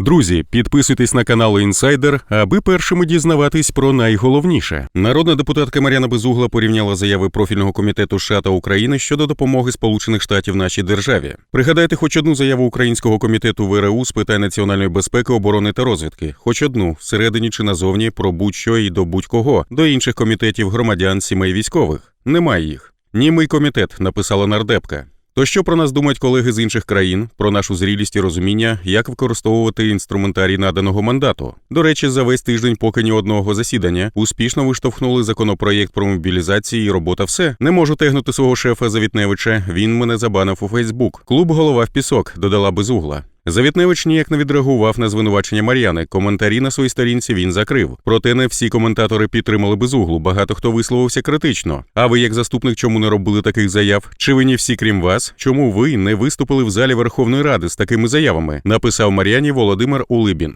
Друзі, підписуйтесь на канал Інсайдер, аби першими дізнаватись про найголовніше. Народна депутатка Мар'яна Безугла порівняла заяви профільного комітету США та України щодо допомоги Сполучених Штатів нашій державі. Пригадайте хоч одну заяву українського комітету ВРУ з питань національної безпеки, оборони та розвідки, хоч одну всередині чи назовні про будь-що і до будь-кого, до інших комітетів громадян, сімей військових. Немає їх. Німий комітет написала нардепка. То що про нас думають колеги з інших країн, про нашу зрілість і розуміння, як використовувати інструментарій наданого мандату? До речі, за весь тиждень, поки ні одного засідання, успішно виштовхнули законопроєкт про мобілізацію і робота все. Не можу тегнути свого шефа Завітневича. Він мене забанив у Фейсбук. Клуб голова в пісок додала безугла. Завітневич ніяк не відреагував на звинувачення Мар'яни. Коментарі на своїй сторінці він закрив. Проте не всі коментатори підтримали безуглу. Багато хто висловився критично. А ви, як заступник, чому не робили таких заяв? Чи винні всі, крім вас? Чому ви не виступили в залі Верховної Ради з такими заявами? Написав Мар'яні Володимир Улибін.